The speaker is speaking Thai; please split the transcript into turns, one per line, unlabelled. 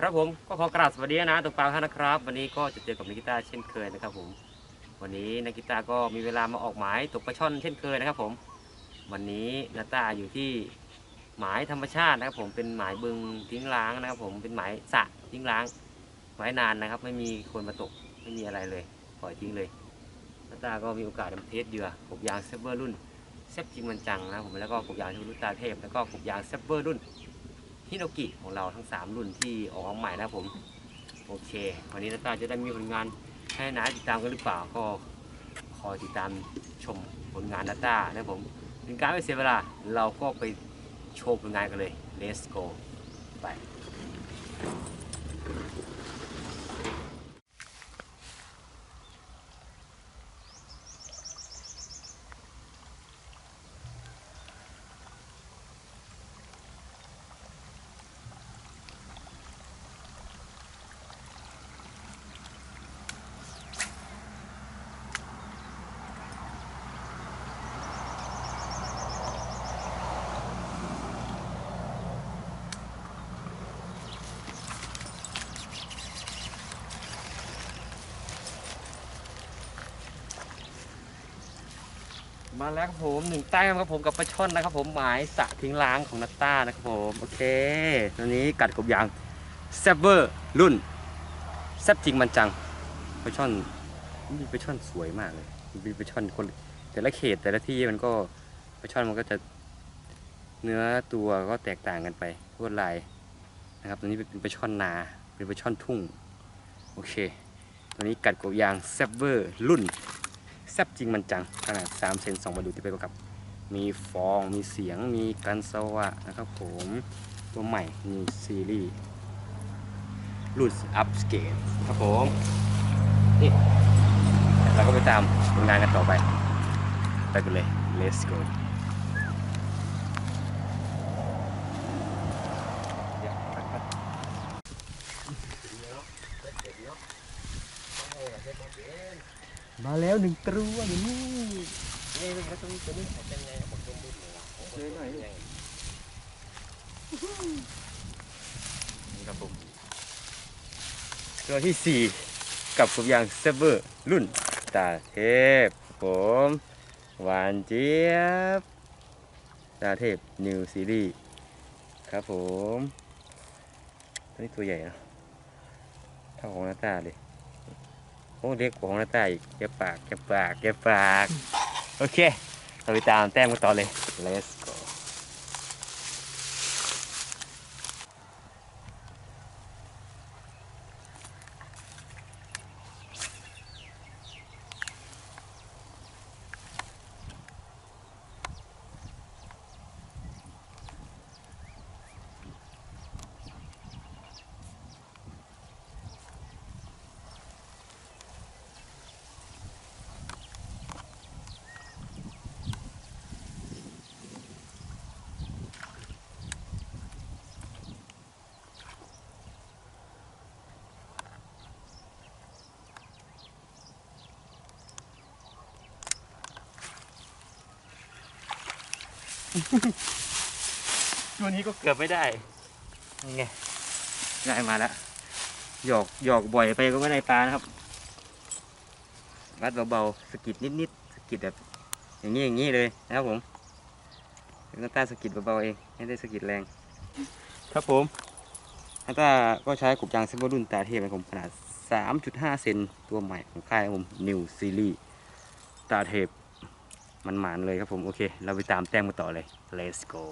ครับผมก็ขอกราบสวัสดีนะตุ๊กปาท่านนะครับ วันนี้ก็จะเจอกับนักกีตาร์เช่นเคยนะครับผม วันนี้นักกีตาร์ก็มีเวลามาออกหมายตกปลาช่อนเช่นเคยนะครับผม วันนี้นาตาอยู่ที่หมายธรรมชาตินะครับ ผมเป็นหมายบึงทิ้งร้างนะครับ ผมเป็นหมายสะทิ้งร้างไว้นานนะครับ ไม่มีคนมาตกไม่มีอะไรเลยปล่อยทิ้งเลยนาตาก็มีโอกาสมาเทสเหยื่อกบยางเซฟเวอร์รุ่นเซฟจริงมันจังนะครับผมแล้วก็กบยางที่รุ่นตาเทพแล้วก็กบยางเซฟเวอร์รุ่น ฮิโนกิของเราทั้ง 3 รุ่นที่ออกใหม่นะครับผม โอเค วันนี้นาตาจะได้มีผลงานให้นาติดตามกันหรือเปล่าก็คอยติดตามชมผลงานนาตานะผมเป็นการไม่เสียเวลาเราก็ไปโชว์ผลงานกันเลย let's go ไป มาแล้วครับผมหนึ่งแต้มครับผมกับปลาช่อนนะครับผมหมายสะทิ้งล้างของนัตต้านะครับผมโอเคตัวนี้กัดกบยางแซบเวอร์รุ่นแซบจริงมันจังปลาช่อนมีปลาช่อนสวยมากเลยมีปลาช่อนคนแต่ละเขตแต่ละที่มันก็ปลาช่อนมันก็จะเนื้อตัวก็แตกต่างกันไปลวดลายนะครับตัวนี้เป็นปลาช่อนนาเป็นปลาช่อนทุ่งโอเคตัวนี้กัดกบยางแซบเวอร์รุ่น แซบจริงมันจังขนาด3เซน2มาดูที่ไปประกับ มีฟองมีเสียงมีกันสวะนะครับผมตัวใหม่มีซีรีส์รุ่นอัพสเกลครับผมนี่เราก็ไปตามผลงานกันต่อไป ไปกันเลย let's go มาแล้วหนึ่งตัวอยู่นี่นี่นี่แล้วตรงนี้ตัวนี้เป็นไงบอกตัวบุญเลยหน่อยนี่ครับผมตัวที่สี่กับกบยางเซเวอร์รุ่นตาเทพครับผมหวานเจี๊ยบตาเทพนิวซีรีส์ครับผมตัวนี้ตัวใหญ่นะเท่าของหน้าตาเลย โอ้เด็กกของหน้าใต้อีกแกปากแกปากแกปาก โอเค เราไปตามแต้มกันต่อเลย let's go ตัวนี้ก็เกือบไม่ได้ยังไงได้มาแล้วหยอกหยอกบ่อยไปก็ไม่ได้ปลานะครับวัดเบาๆสะกิดนิดๆสะกิดแบบ อย่างนี้อย่างนี้เลยนะครับผมน้าตาสะกิดเบาๆเองไม่ได้สะกิดแรง ครับผมน้าตาก็ใช้กรุบยางเซเวอร์รุ่นตาเทพนะครับผมขนาด 3.5 เซนตัวใหม่ของค่ายครับผม New Series ตาเทพ มันหมานเลยครับผม โอเค เราไปตามแต้มกันต่อเลย let's go